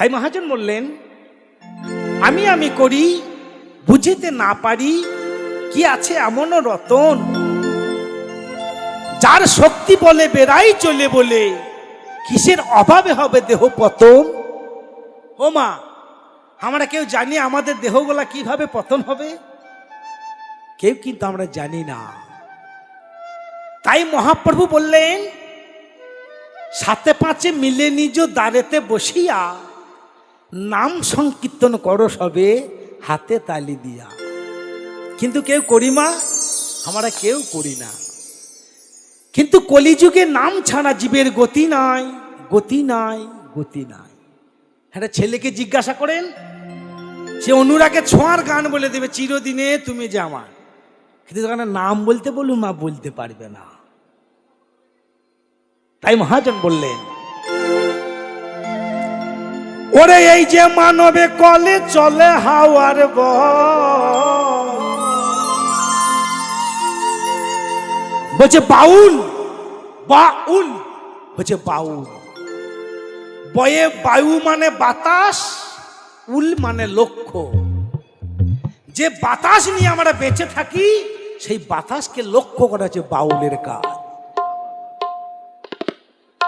তাই মহাজন বললেন, আমি আমি করি, বুঝিতে না পারি, কি আছে এমনও রতন? যার শক্তি বলে বেড়াই চলে বলে, কিসের অভাবে হবে দেহ পতন? ও মা, আমরা কেউ জানি আমাদের দেহগুলা কীভাবে পতন হবে? কেউ কিন্তু আমরা জানি না। তাই মহাপ্রভু বললেন সাথে পাঁচে মিলে নিজ দাঁড়েতে বসিয়া নাম সংকীর্তন করো সবে, হাতে তালি দিয়া। কিন্তু কেউ করি মা, আমরা কেউ করি না। কিন্তু কলিযুগে নাম ছাড়া জীবের গতি নাই গতি নাই গতি নাই। একটা ছেলেকে জিজ্ঞাসা করেন, সে অনুরাগে ছোঁয়ার গান বলে দেবে, চিরদিনে তুমি যে আমার। কিন্তু ওখানে নাম বলতে বলুন মা, বলতে পারবে না। তাই মহাজন বললেন ওরে এই যে মানবে কলে চলে হাওয়ার বল বলছে, বাউল বাউল। হচ্ছে বাউল। বয়ে বায়ু মানে বাতাস, উল মানে লক্ষ্য। যে বাতাস নিয়ে আমরা বেঁচে থাকি, সেই বাতাসকে লক্ষ্য করা হচ্ছে বাউলের কাজ।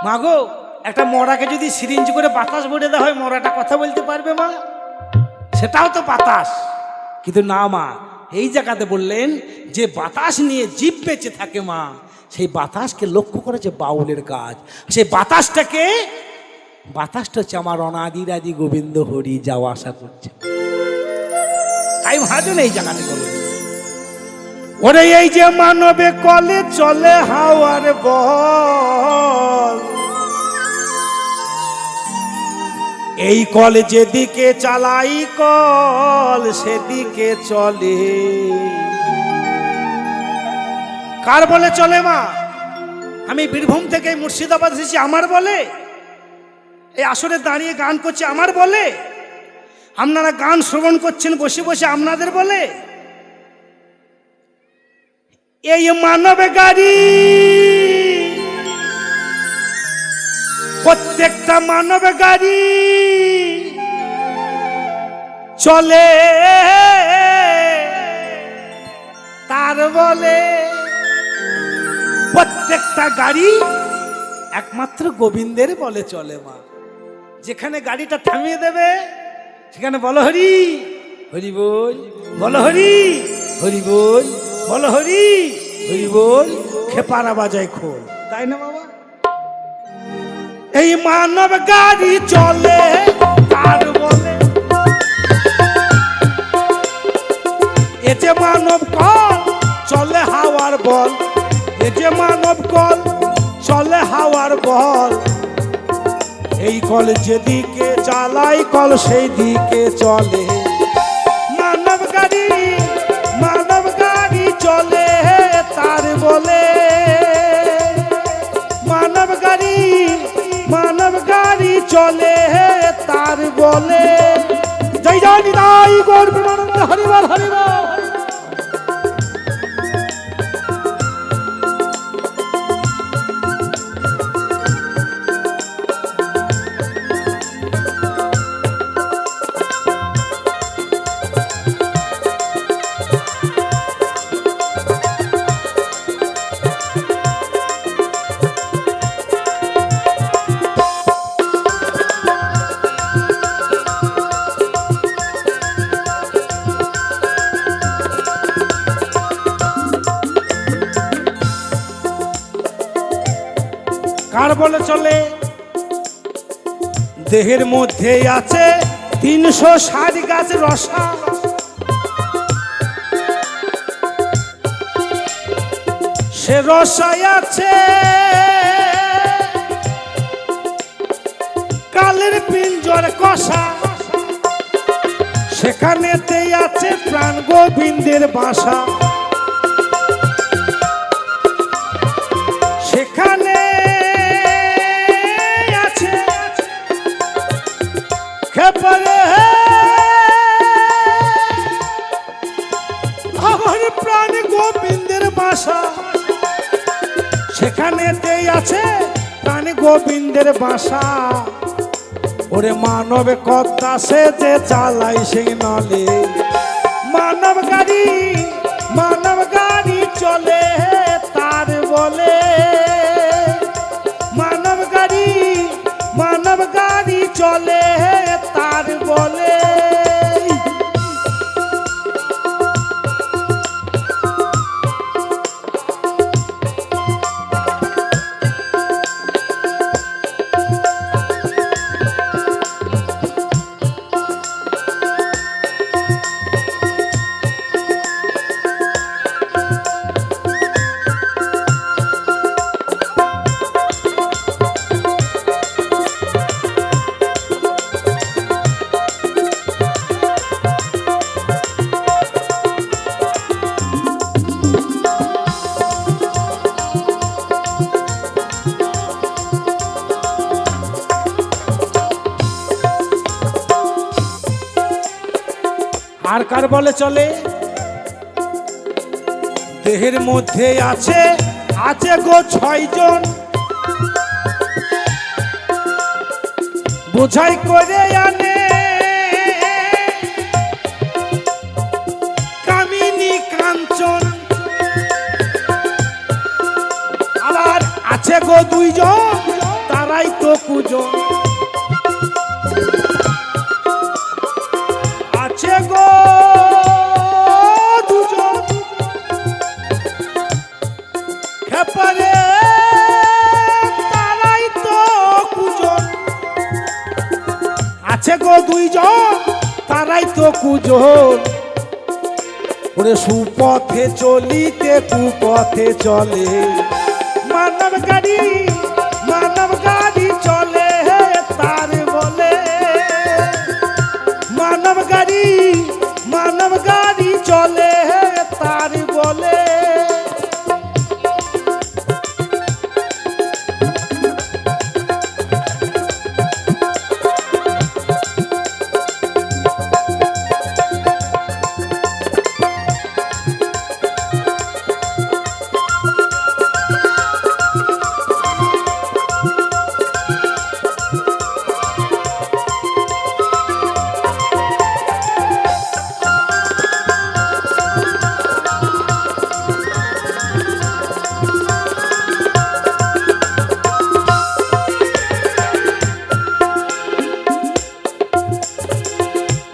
মাগো একটা মরাকে যদি সিরিঞ্জ করে বাতাস ভরে দেওয়া হয়, মরাটা কথা বলতে পারবে মা? সেটাও তো বাতাস। কিন্তু না মা, এই জায়গাতে বললেন যে বাতাস নিয়ে জীব বেঁচে থাকে মা, সেই বাতাসকে লক্ষ্য করেছে বাউলের কাজ। সেই বাতাসটাকে, বাতাসটা হচ্ছে আমার অনাদিরাদি গোবিন্দ হরি যাওয়া আসা করছে। তাই মহাজন এই জায়গাতে বললেন। ওরে এই যে মানবে কলে চলে হাওয়ার বল এই কল যেদিকে চালাই কল, সেদিকে চলে। কার বলে চলে মা? আমি বীরভূম থেকে মুর্শিদাবাদ এসেছি, আমার বলে? এই আসরে দাঁড়িয়ে গান করছে, আমার বলে? আপনারা গান শ্রবণ করছেন, বসে বসে আপনাদের বলে? এই মানব গাড়ি প্রত্যেকটা মানব গাড়ি চলে। তার বলে, প্রত্যেকটা গাড়ি একমাত্র গোবিন্দের বলে চলে মা। যেখানে গাড়িটা থামিয়ে দেবে, সেখানে বলো হরি হরি বল, বলো হরি হরি বল, বলো হরি হরি বল, খেপারা বাজায় খোল। তাই না বাবা? এই মানব গাড়ি চলে তার বলে, এ যে মানব কল চলে হাওয়ার বল, এ যে মানব কল চলে হাওয়ার বল। এই কল যেদিকে চালাই, কল সেই দিকে চলে। চলে দেহের মধ্যে আছে তিনশো ষাট গাছ রসা। সে রসায় আছে কালের পিঞ্জর কষা। সেখানেতেই আছে প্রাণ গোবিন্দের বাসা। আছে কানে গোবিন্দের বাসা। ওরে মানবে কথা সে যে চালাই সেই নলে। বলে চলে। দেহের মধ্যে আছে আছে গো ছয়জন বোঝাই করে আনে। কামিনী কাঞ্চন। আবার আছে গো দুইজন, তারাই তো কুজন। কুজন ওরে সুপথে চলিতে কুপথে চলে।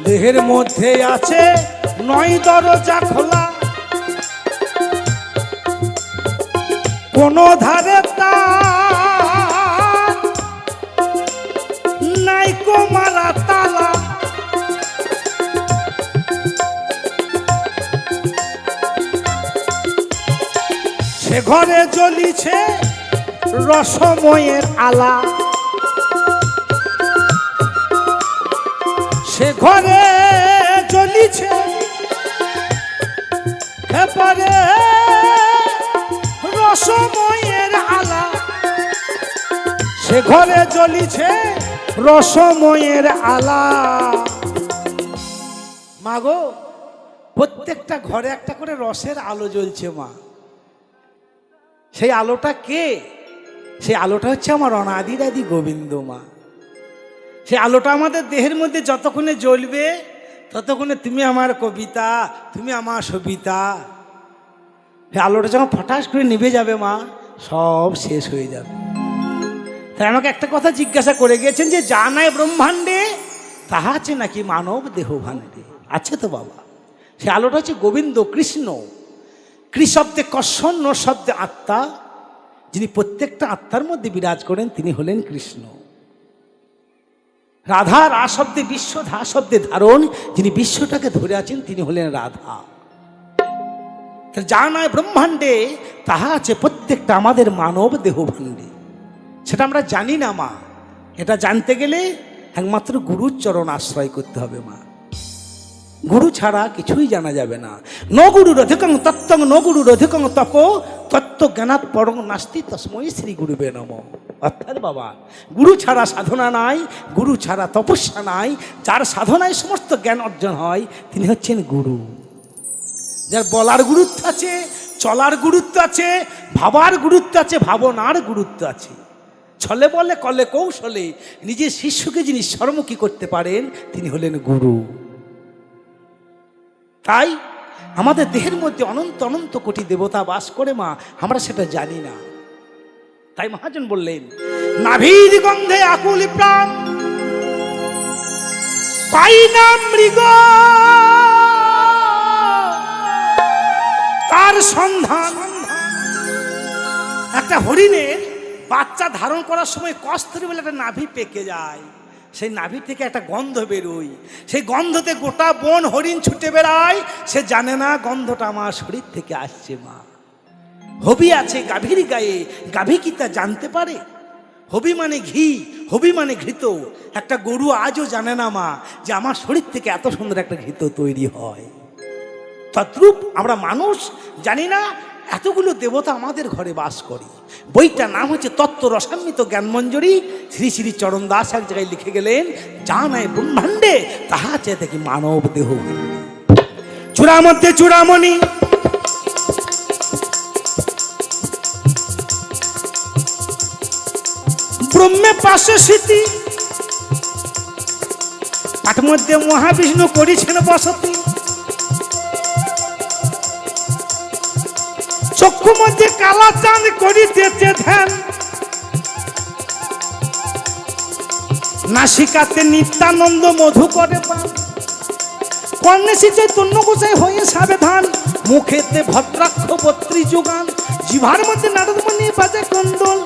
দেহের মধ্যে আছে নয় দরজা খোলা। কোন ধারে নাই মারা তালা। সে ঘরে জ্বলিছে রসময়ের আলা। সে ঘরে জ্বলিছে। এপারে রসময়ের আলা। সে ঘরে জ্বলিছে রসময়ের আলা। মাগো প্রত্যেকটা ঘরে একটা করে রসের আলো জ্বলছে মা। সেই আলোটা কে? সেই আলোটা হচ্ছে আমার অনাদি দাদি গোবিন্দ মা। সেই আলোটা আমাদের দেহের মধ্যে যতক্ষণে জ্বলবে, ততক্ষণে তুমি আমার কবিতা, তুমি আমার সবিতা। সে আলোটা যখন ফটাস করে নিভে যাবে মা, সব শেষ হয়ে যাবে। তাই আমাকে একটা কথা জিজ্ঞাসা করে গিয়েছেন যে যা নাই ব্রহ্মাণ্ডে? তাহা আছে নাকি মানব দেহ ভাণ্ডে? আছে তো বাবা। সে আলোটা হচ্ছে গোবিন্দ কৃষ্ণ। কৃশব্দে কর্ষণ, ন শব্দে আত্মা। যিনি প্রত্যেকটা আত্মার মধ্যে বিরাজ করেন, তিনি হলেন কৃষ্ণ। রাধা রা শব্দে বিশ্ব ধা শব্দে ধারণ, যিনি বিশ্বটাকে ধরে আছেন তিনি হলেন রাধা। যা নয় ব্রহ্মাণ্ডে, তাহা আছে প্রত্যেকটা আমাদের মানব দেহ ভাণ্ডে সেটা আমরা জানি না, মা। এটা জানতে গেলে একমাত্র গুরুর চরণ আশ্রয় করতে হবে, মা। গুরু ছাড়া কিছুই জানা যাবে না। ন গুরুর অধিকং তত্ত্বং, ন গুরুর অধিকং তপ তত্ত্ব জ্ঞানাৎ পরং নাস্তি তসময় শ্রী গুরুবে নম। অর্থাৎ বাবা, গুরু ছাড়া সাধনা নাই, গুরু ছাড়া তপস্যা নাই, যার সাধনায় সমস্ত জ্ঞান অর্জন হয়, তিনি হচ্ছেন গুরু। যার বলার গুরুত্ব আছে, চলার গুরুত্ব আছে, ভাবার গুরুত্ব আছে, ভাবনার গুরুত্ব আছে। ছলে বলে, কলে কৌশলে নিজের শিষ্যকে যিনি স্বরমুখী করতে পারেন, তিনি হলেন গুরু। তাই আমাদের দেহের মধ্যে অনন্ত অনন্ত কোটি দেবতা বাস করে মা, আমরা সেটা জানি না। তাই মহাজন বললেন, নাভির গন্ধে আকুল প্রাণ, পাই না মৃগ। তার সন্ধান, একটা হরিণের বাচ্চা ধারণ করার সময় কস্তরি বলে একটা নাভি পেকে যায়। সেই নাভি থেকে একটা গন্ধ বেরোয়। সেই গন্ধতে গোটা বন হরিণ ছুটে বেড়ায়। সে জানে না গন্ধটা আমার শরীর থেকে আসছে মা। হবি আছে গাভীর গায়ে, গাভী কি তা জানতে পারে? হবি মানে ঘি, হবি মানে ঘৃত। একটা গরু আজও জানে না মা যে আমার শরীর থেকে এত সুন্দর একটা ঘৃত তৈরি হয়। তদ্রূপ আমরা মানুষ জানি না এতগুলো দেবতা আমাদের ঘরে বাস করি। বইটার নাম হচ্ছে তত্ত্ব রসান্বিত জ্ঞানমঞ্জরি শ্রী শ্রী চরণ দাস এক জায়গায় লিখে গেলেন, যা নাই ব্রহ্মাণ্ডে, তাহা চেয়ে দেখি মানব দেহ চূড়া মধ্যে চূড়ামণি ব্রহ্মে পাশে স্মৃতি। পাঠ মধ্যে মহাবিষ্ণু করেছেন বসতি। চক্ষু মধ্যে কালা চাঁদ করিতেছে ধ্যান। নাসিকাতে নিত্যানন্দ মধু করে পান। কর্ণে চৈতন্য গোসাই হয়ে সাবেধান মুখেতে ভদ্রাক্ষ বত্রি যোগান। জিভার মধ্যে নারদমণি বাজে কন্দল।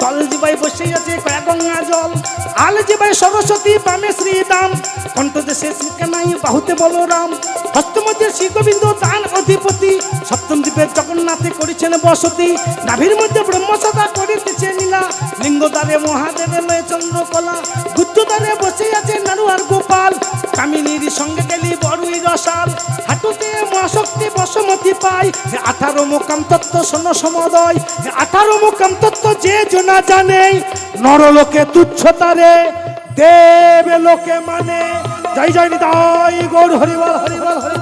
তল জিবাই বসে আছে কয়া গঙ্গা জল। আল জিবাই সরস্বতী বামে শ্রীদাম কণ্ঠ দেশে শ্রীকানাই বাহুতে বলরাম। হস্ত মধ্যে শ্রী গোবিন্দ দান অধিপতি। সপ্তম দ্বীপে জগন্নাথে করেছেন বসতি। নাভির মধ্যে ব্রহ্মসদা করিতেছে নীলা। লিঙ্গদ্বারে মহাদেবে চন্দ্রকলা। গুপ্তদ্বারে বসে আছে নারু আর গোপাল। কামিনীর সঙ্গে হে আঠারো মোকাম তত্ত্ব শোন সমদয়। আঠারো মোকাম তত্ত্ব যে জনা জানে, নরলোকে তুচ্ছতারে দেব লোকে মানে। জয় জয়, নিতাই গৌর, হরিবল হরিবল হরিবল।